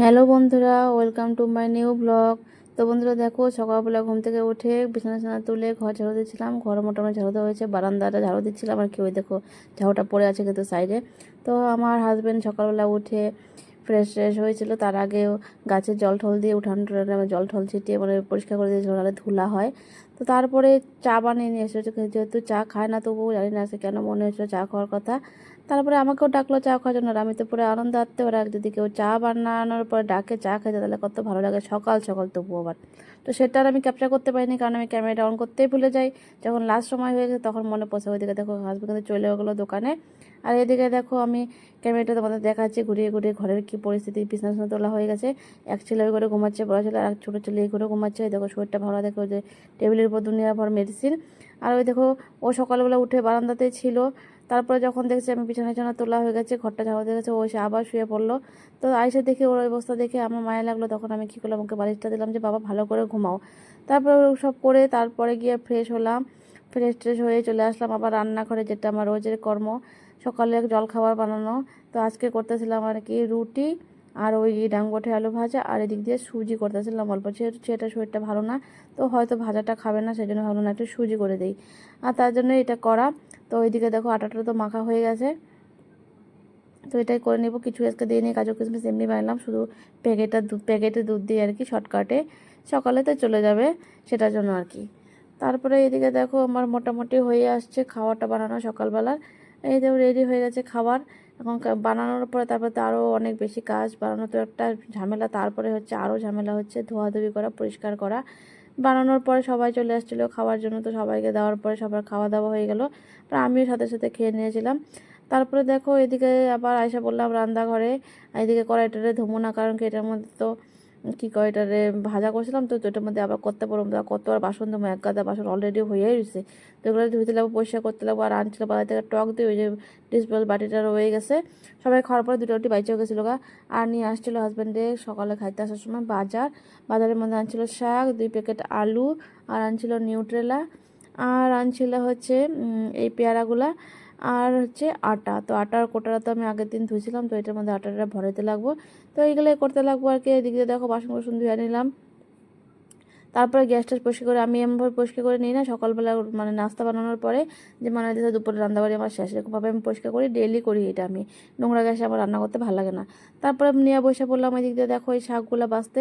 Hello বন্ধুরা welcome to my new blog তো বন্ধুরা দেখো, সকালবেলা ঘুম থেকে উঠে বিছানা ছানা তুলে ঘর ঝাড়ু দিচ্ছিলাম। ঘর মোটামুটি ঝাড়ু দেওয়া হয়েছে, বারান্দাটা ঝাড়ু দিচ্ছিলাম। আর কি ওই দেখো, ঝাড়ুটা পড়ে আছে কিন্তু সাইডে তো আমার হাজব্যান্ড সকালবেলা উঠে ফ্রেশ ট্রেশ হয়েছিল। তার আগেও গাছে জল ঠল দিয়ে উঠান টুঠানে জল ঠল ছিটিয়ে মানে পরিষ্কার করে দিয়েছিল ধুলা হয়। তো তারপরে চা বানিয়ে নিয়ে এসেছে যেহেতু চা খায় না তবুও জানি না সে কেন মনে হয়েছিল চা খাওয়ার কথা। তারপরে আমাকেও ডাকলো চা খাওয়ার জন্য, আর আমি তো পুরো আনন্দ আত্মে, ওরা যদি কেউ চা বানানোর পর ডাকে চা খেতে, তাহলে কত ভালো লাগে, সকাল সকাল তবু আবার। তো সেটা আর আমি ক্যাপচার করতে পারিনি, কারণ আমি ক্যামেরাটা অন করতেই ভুলে যাই। যখন লাস্ট সময় হয়ে গেছে, তখন মনে পড়ছে, ওইদিকে দেখো হাজবেন্ড কিন্তু চলে গেলো দোকানে। আর এদিকে দেখো আমি ক্যামেরাটা তোমাদের দেখাচ্ছি, ঘুরিয়ে ঘুরিয়ে ঘরের কী পরিস্থিতি, বিছনা তোলা হয়ে গেছে। এক ছেলে ওই করে ঘুমাচ্ছে, বড় ছেলে আর ছোটো ছেলে করে ঘুমাচ্ছে। দেখো শরীরটা ভালো দেখো যে টেবিলের উপর দুনিয়ার পর মেডিসিন আর ওই দেখো, ও সকালবেলা উঠে বারান্দাতেই ছিল। তারপরে যখন দেখছি আমি বিছানা টিছানা তোলা হয়ে গেছে, ঘরটা ঝাড়া হয়ে গেছে, ও এসে আবার শুয়ে পড়ল। তো আইসে দেখে, ওর অবস্থা দেখে আমার মায়া লাগল। তখন আমি কী করলাম, ওকে বালিশটা দিলাম যে, বাবা, ভালো করে ঘুমাও। তারপরে সব করে, তারপরে গিয়ে ফ্রেশ হলাম। ফ্রেশ ট্রেশ হয়ে চলে আসলাম আবার রান্নাঘরে, যেটা আমার রোজের কর্ম। সকালে জল খাবার বানানো। তো আজকে করতেছিলাম আর কি, রুটি। আর ওই ডাঙ্গটে আলু ভাজা আর এদিক দিয়ে সুজি করতেছিলাম অল্প যেহেতু সেটা শরীরটা ভালো না, তো হয়তো ভাজাটা খাবে না সেই জন্য ভালো না একটু সুজি করে দিই। আর তার জন্য এটা করা। তো ওইদিকে দেখো আটাটা তো মাখা হয়ে গেছে। তো এটাই করে নেব। কিছু আজকে দিয়ে নিয়ে কাজু কিশমিশ এমনি বানালাম, শুধু প্যাকেটটা দুধ প্যাকেটে দুধ দিয়ে আর কি শর্টকাটে। সকালে তো চলে যাবে সেটার জন্য আর কি। তারপরে এদিকে দেখো আমার মোটামুটি হয়ে আসছে খাওয়াটা বানানো সকালবেলার। এই দেখো রেডি হয়ে গেছে খাবার। এখন বানানোর পরে তারপরে তো আরও অনেক বেশি কাজ। বানানো তো একটা ঝামেলা, তারপরে হচ্ছে আরও ঝামেলা হচ্ছে ধোয়াধুবি করা, পরিষ্কার করা। বানানোর পরে সবাই চলে আসছিল, খাওয়ার জন্য তো সবাইকে দেওয়ার পরে সবার খাওয়া দাওয়া হয়ে গেল। আর আমিও সাথে সাথে খেয়ে নিয়েছিলাম। তারপরে দেখো এদিকে আবার আয়সা বললাম রান্নাঘরে, এদিকে কড়াইটারে ধুমো না, কারণ কি এটার মধ্যে তো কী কয় এটারে, ভাজা করছিলাম তো এটার মধ্যে আবার করতে পারব না কত আর বাসন ধুমো এক গাদা বাসন অলরেডি হয়েই রয়েছে তো এগুলো ধুইতে লাগবো, পরিষ্কার করতে লাগবো, আর আনছিল বাজার থেকে টক দিয়ে, ওই যে ডিসপোজ বাটিটা রয়ে গেছে। সবাই খাওয়ার পরে দুটো রুটি বাইচেও গেছিল গা। আর নিয়ে আসছিল হাজব্যান্ডে সকালে খাইতে আসার সময় বাজার। বাজারের মধ্যে আনছিল শাক, দুই প্যাকেট আলু, আর আনছিল নিউট্রেলা আর আনছিল হচ্ছে এই পেয়ারাগুলা। আর হচ্ছে আটা। তো আটার কোটাটা তো আমি আগের দিন ধুয়েছিলাম, তো এটার মধ্যে আটাটা ভরাইতে লাগবো। তো এইগুলোই করতে লাগবো আর কি, এদিকে দেখো বাসন বাসন ধুয়ে নিলাম। তারপরে গ্যাসটা পরিষ্কার করে, আমি এমনভাবে পরিষ্কার করে নিই না, সকালবেলা মানে নাস্তা বানানোর পরে যে মানে দিতে দুপুরে রান্নাবাড়ি আমার শেষ, এরকমভাবে আমি পরিষ্কার করি ডেলি করি এটা আমি। নোংরা গ্যাসে আমার রান্না করতে ভালো লাগে না। তারপরে নিয়ে বসে পড়লাম এদিক দিয়ে দেখো এই শাকগুলো বাঁচতে।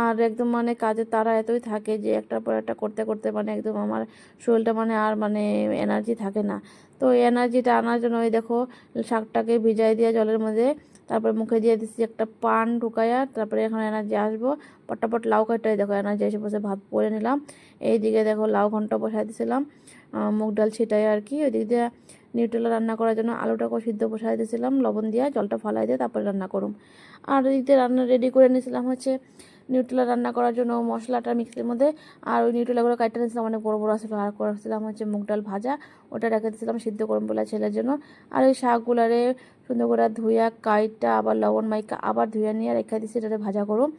আর একদম মানে কাজের তারা এতই থাকে যে একটার পর একটা করতে করতে মানে একদম আমার শরীরটা মানে আর মানে এনার্জি থাকে না। তো এনার্জিটা আনার জন্য ওই দেখো শাকটাকে ভিজাই দিয়ে জলের মধ্যে তারপরে মুখে দিয়ে দিচ্ছি একটা পান ঢুকাইয়া, তারপরে এখন এনার্জি আসব। পটাপট লাউ কাটাই দেখো এনার্জি এসে বসে ভাত পরে নিলাম। এইদিকে দেখো লাউ ঘণ্টা বসাই দিয়েছিলাম মুগ ডাল ছিটাই আর কি। ওইদিক দিয়ে নিউট্রেলা রান্না করার জন্য আলুটাকে সিদ্ধ বসাই দিয়েছিলাম, লবণ দিয়ে জলটা ফালাই দিয়ে তারপরে রান্না করুম আর ওইদিক রান্না রেডি করে নিয়েছিলাম হচ্ছে নিউট্রেলা রান্না করার জন্য মশলাটা মিক্সির মধ্যে, আর ওই নিউট্রেলাগুলো কাটতে নিয়েছিলাম, অনেক বড় বড় আসলে আর করেছিলাম হচ্ছে মুগ ডাল ভাজা, ওটা রেখে দিয়েছিলাম সিদ্ধ করুন বলে ছেলের জন্য। আর ওই শাকগুলারে সুন্দর করে ধুইয়া, কাইটটা আবার লবণ মাইকা আবার ধুইয়া নিয়ে রেখে দিয়েছি এটাতে ভাজা করুম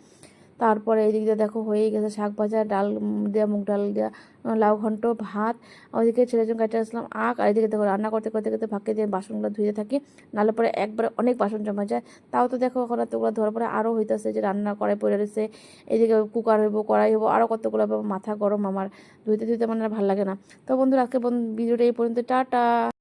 তারপরে এদিক দিয়ে দেখো হয়েই গেছে শাক ভাজা, ডাল দেওয়া মুগ ডাল দেওয়া লাউ ঘন্ট, ভাত। ওইদিকে ছেলের জন্য কাটে আসলাম আখ, আর এদিকে দেখো রান্না করতে করতে করতে ফাঁকে দিয়ে বাসনগুলো ধুয়ে থাকি। নাহলে পরে একবারে অনেক বাসন জমা যায়। তাও তো দেখো এখন এতগুলো ধরার পরে আরও হইতেছে যে রান্না করে পড়ে রয়েছে এদিকে কুকার হইব, কড়াই হইব আরও কতগুলো মাথা গরম আমার। ধুইতে ধুইতে মানে ভালো লাগে না। তো বন্ধুরা আজকে বন্ধু ভিডিওটা এই পর্যন্ত। টাটা!